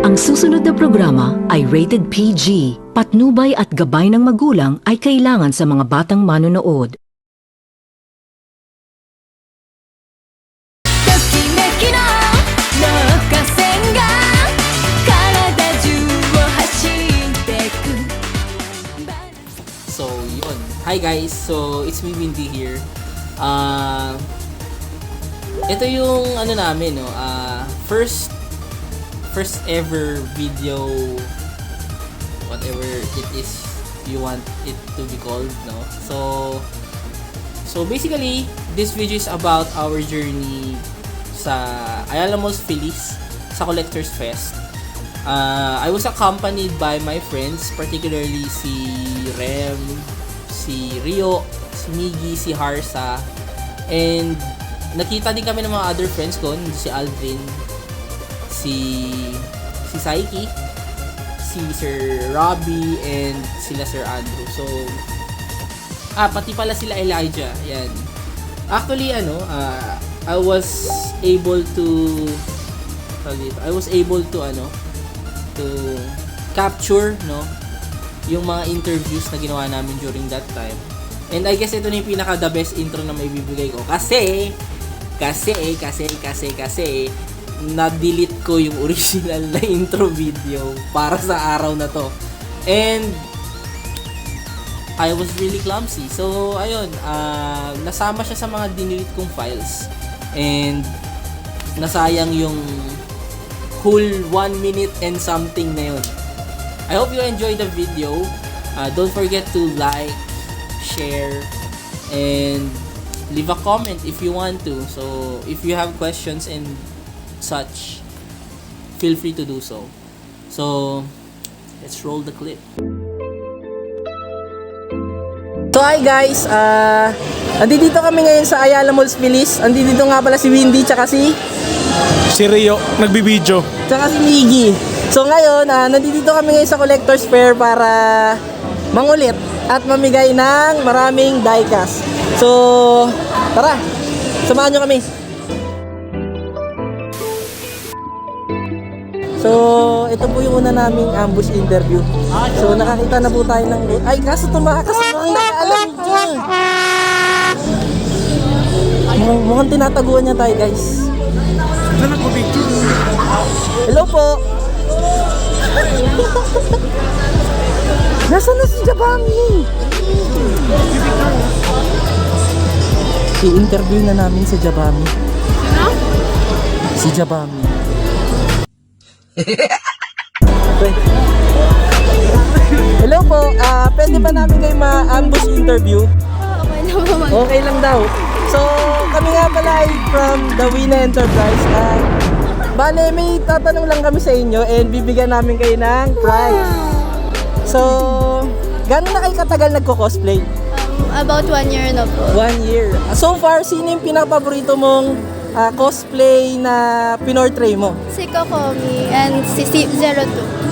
Ang susunod na programa ay rated PG. Patnubay at gabay ng magulang ay kailangan sa mga batang manonood. So, yun. Hi guys! So, it's me Windy here. Uh, ito yung ano namin, no? Uh, first first ever video whatever it is you want it to be called, no? So, so basically, this video is about our journey sa Ayala Malls Feliz sa Collectors Fest. Uh, I was accompanied by my friends, particularly si Rem, si Rio, si Miggy, si Harsa, and nakita din kami ng mga other friends ko, si Alvin, si si Saiki, si Sir Robbie, and sila Sir Andrew. So, ah, pati pala sila Elijah, yan. Actually, ano, ah, I was able to I was able to ano to capture no yung mga interviews na ginawa namin during that time. And I guess ito na yung pinaka the best intro na maibibigay ko kasi kasi kasi kasi kasi na-delete ko yung original na intro video para sa araw na to. And I was really clumsy. So, ayun, ah, nasama siya sa mga dinelete kong files. And nasayang yung whole 1 minute and something na yun. I hope you enjoy the video. Uh, don't forget to like, share, and leave a comment if you want to. So, if you have questions and such, feel free to do so. So, let's roll the clip. So hi guys, ah andito kami ngayon sa Ayala Malls Bilis. Andito nga pala si Windy tsaka si Si Rio, nagbibideo. tsaka si Miggy. So ngayon, ah, nandito kami ngayon sa Collector's Fair para mangulit at mamigay ng maraming diecast. So, tara, samahan nyo kami. So, ito po yung una naming ambush interview. So, nakakita na po tayo ng... Ay, kaso tumakas na ang nakaalam dyan. Mukhang, mukhang tinataguan niya tayo, guys. Hello po. Nasaan na si Jabami? I-interview na namin si Jabami. Si Jabami. Hello po, ah pwede ba namin kayo ma-ambush interview? Okay na po mag- Okay lang daw. So, kami nga pala ay from the Wina Enterprise. Uh, bale, may tatanong lang kami sa inyo and bibigyan namin kayo ng prize. So, gano'n na kayo katagal nagko-cosplay? Um, about one year na po. One year. So far, sino yung pinaka-paborito mong ah, cosplay na pinortray mo? Si Kokomi and si C02.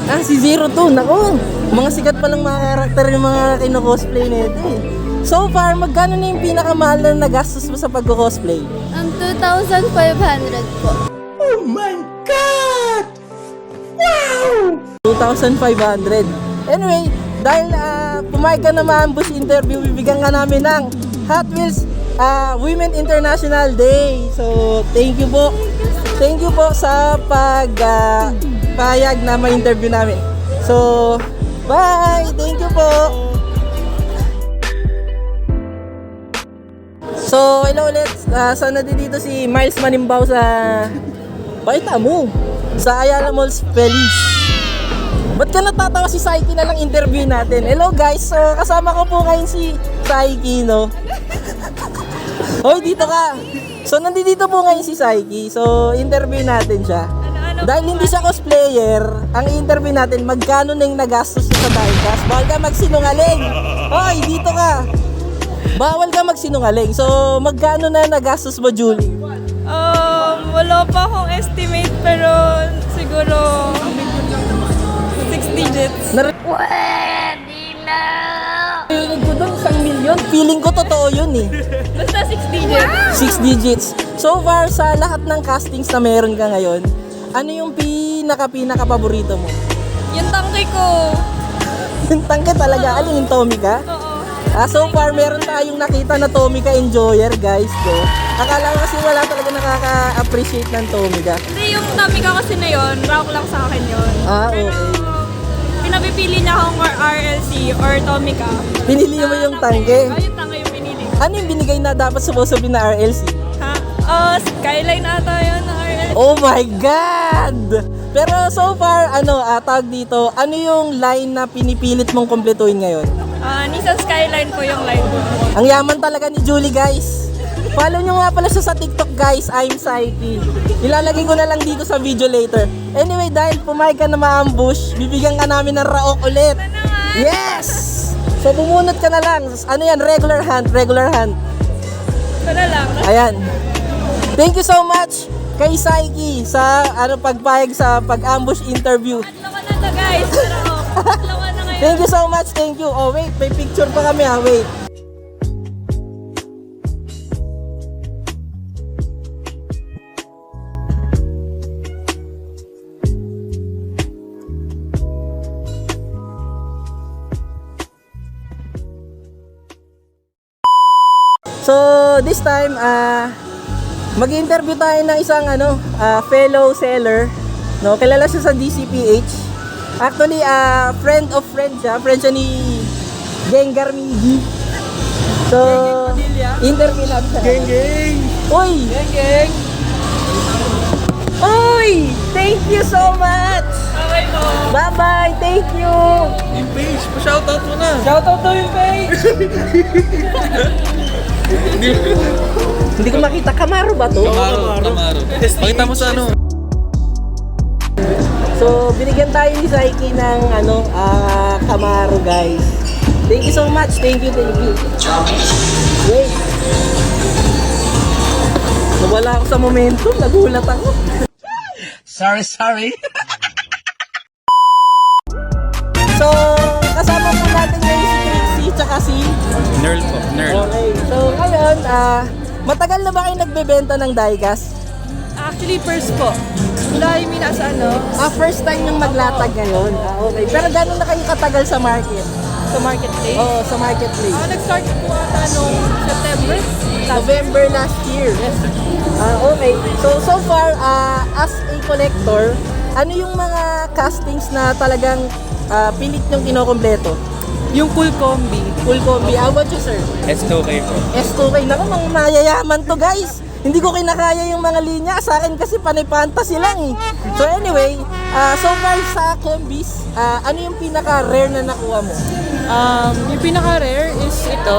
Ah, si Zero Two. Naku, mga sikat pa lang mga karakter yung mga kino-cosplay na ito eh. So far, magkano na yung pinakamahal na nagastos mo sa pagko-cosplay? Ang 2,500 po. 2,500. Anyway, dahil uh, pumayag ka na ma-ambush interview, bibigyan ka namin ng Hot Wheels ah, Women International Day. So, thank you po. Thank you po sa pag ah, payag na ma-interview namin. So, bye! Thank you po! So, hello ulit. Uh, sana din dito si Miles Manimbaw sa... Pakita mo! Sa Ayala Malls Feliz. Ba't ka natatawa si Saiki na lang interview natin? Hello guys, so kasama ko po ngayon si Saiki, no? Hoy, dito ka! So, nandito po ngayon si Saiki. So, interview natin siya. Dahil hindi siya cosplayer, ang interview natin, magkano na yung nagastos niya sa diecast? Bawal ka magsinungaling! Hoy, dito ka! Bawal ka magsinungaling. So, magkano na nagastos mo, Julie? Um, wala pa akong estimate pero siguro 6 digits. Nar- Narinig Feeling ko totoo yun eh. Basta 6 digits. Six digits. So far, sa lahat ng castings na meron ka ngayon, ano yung pinaka pinaka-pinaka paborito mo? Yung tangkay ko. Yung tangke talaga, alin yung Tomica? Oo. Ah, so far, meron tayong nakita na Tomica Enjoyer, guys. So, akala ko kasi wala talaga nakaka-appreciate ng Tomica. Hindi, yung tummy ko kasi na yun, rock lang sa akin yun. Ah, Pero, okay. pinapipili niya akong or RLC or Tomica. Pinili mo yung tangke. Ah, yung tangke yung pinili. Ano yung binigay na dapat supposed na RLC? Ha? Oh, skyline ata yun ng RLC. Oh my God! Pero so far, ano, ah, tawag dito, ano yung line na pinipilit mong kumpletuhin ngayon? Ah, Nissan Skyline po yung line ko. Ang yaman talaga ni Julie, guys. Follow nyo nga pala siya sa TikTok, guys. I'm Psyche. Ilalagay ko na lang dito sa video later. Anyway, dahil pumayag ka na ma-ambush, bibigyan ka namin ng raok ulit. Yes! So, bumunot ka na lang. Ano yan? Regular hand, regular hand. Ito na lang. Ayan. Thank you so much kay Psyche sa ano pagpayag sa pag-ambush interview. Tatlo ka na to guys. Pero oh, tatlo ka na ngayon. Thank you so much. Thank you. Oh, wait. May picture pa kami ha. Wait. So, this time, ah, mag-interview tayo ng isang ano, ah, fellow seller. No, kilala siya sa DCPH. Actually, ah, friend of friend siya. Friend siya ni Gengar Migi. So, interview natin siya. Geng, geng! Uy! Geng, geng! Uy! Thank you so much! Okay po. Bye-bye! Thank you! Yung page, pa-shoutout mo na. Shoutout to yung page! Hindi ko makita. Kamaro ba to? Kamaro, Kamaro. Pakita mo sa ano. So, binigyan tayo ni Saiki ng ano, ah, Camaro, guys. Thank you so much. Thank you, thank you. Wait. Nawala ako sa momentum. Nagulat ako. Sorry, sorry. So, ah, matagal na ba kayo nagbebenta ng diecast? Actually, first po. Wala yung nasa ano, Ah, first time yung maglatag ngayon. Ah, okay. Pero gano'n na kayo katagal sa market? sa marketplace. Oo, sa marketplace. Ah, nag-start po ata nung September. November last year. Ah, okay. So, so far, ah, as a collector, ano yung mga castings na talagang ah, pilit yung kinokompleto? Yung full combi. Full combi. How about you, sir? S2K po. S2K. Naku, mga mayayaman to, guys. Hindi ko kinakaya yung mga linya. Sa akin kasi panay fantasy lang eh. So anyway, ah, so far sa combis, ah, ano yung pinaka-rare na nakuha mo? Um, yung pinaka-rare is ito.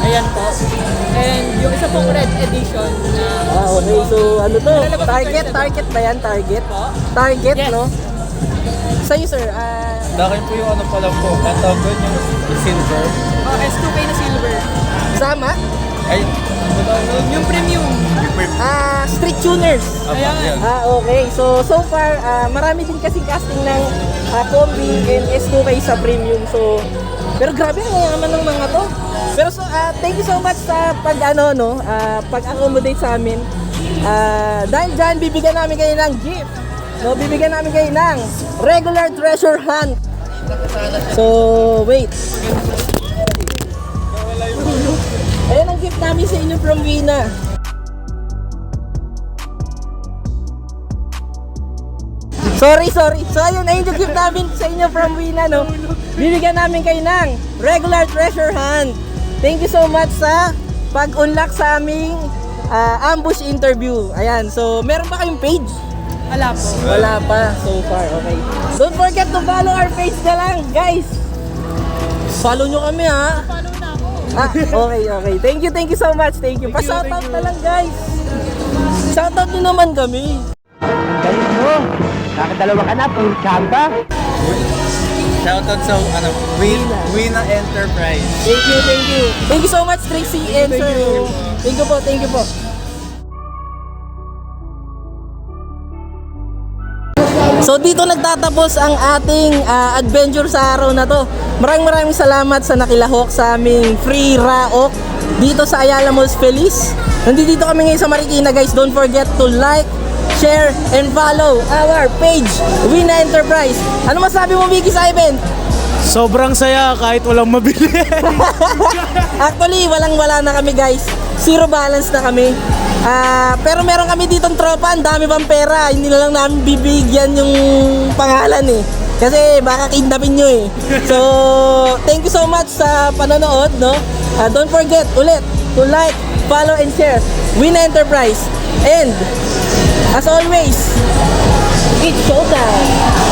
Ayan po. And yung isa pong red edition na Ah, okay. So, ano to? Target, target ba yan? Target? Target, Yes. no? Sa'yo, sir, ah, Dakin po yung ano pala po, katagon yung silver. oh, S2K na silver. sama? Ay, Yung premium. Ah, street tuners. Ayan. yan. Ah, okay. So, so far, ah, marami din kasi casting ng ah, Combi and S2K sa premium. So, pero grabe, ang yaman ng mga to. Pero so, ah, thank you so much sa pag ano, no, ah, pag-accommodate sa amin. Ah, dahil dyan, bibigyan namin kayo ng gift. No, bibigyan namin kayo ng regular treasure hunt. So, wait. Ayan ang gift namin sa inyo from Wina. Sorry, sorry. So ayun, ayun yung gift namin sa inyo from Wina, no? Bibigyan namin kayo ng regular treasure hunt. Thank you so much sa pag-unlock sa aming ah, ambush interview. Ayan, so meron pa kayong page? Wala po. Wala pa so far, okay. Don't forget to follow our page na lang, guys. Follow nyo kami, ha? Follow na ako. Ah, okay, okay. Thank you, thank you so much. Thank you. Pa-shoutout na lang, guys. Shoutout nyo naman kami. Galing mo. Nakadalawa ka na, puro chamba. Shoutout sa ano, Win, Wina Enterprise. Thank you, thank you. Thank you so much, Trixie and Sir. Thank you po, thank you po. So dito nagtatapos ang ating ah, adventure sa araw na to. Maraming maraming salamat sa nakilahok sa aming free raok dito sa Ayala Malls Feliz. Nandito kami ngayon sa Marikina guys. Don't forget to like, share, and follow our page, Wina Enterprise. Ano masabi mo, Vicky, sa event? Sobrang saya kahit walang mabili. Actually, walang-wala na kami guys. Zero balance na kami. Ah, pero meron kami ditong tropa, ang dami pang pera. Hindi na lang namin bibigyan yung pangalan eh. Kasi baka kidnapin nyo eh. So, thank you so much sa panonood, no? Ah, don't forget, ulit, to like, follow, and share. Win Enterprise. And, as always, it's showtime!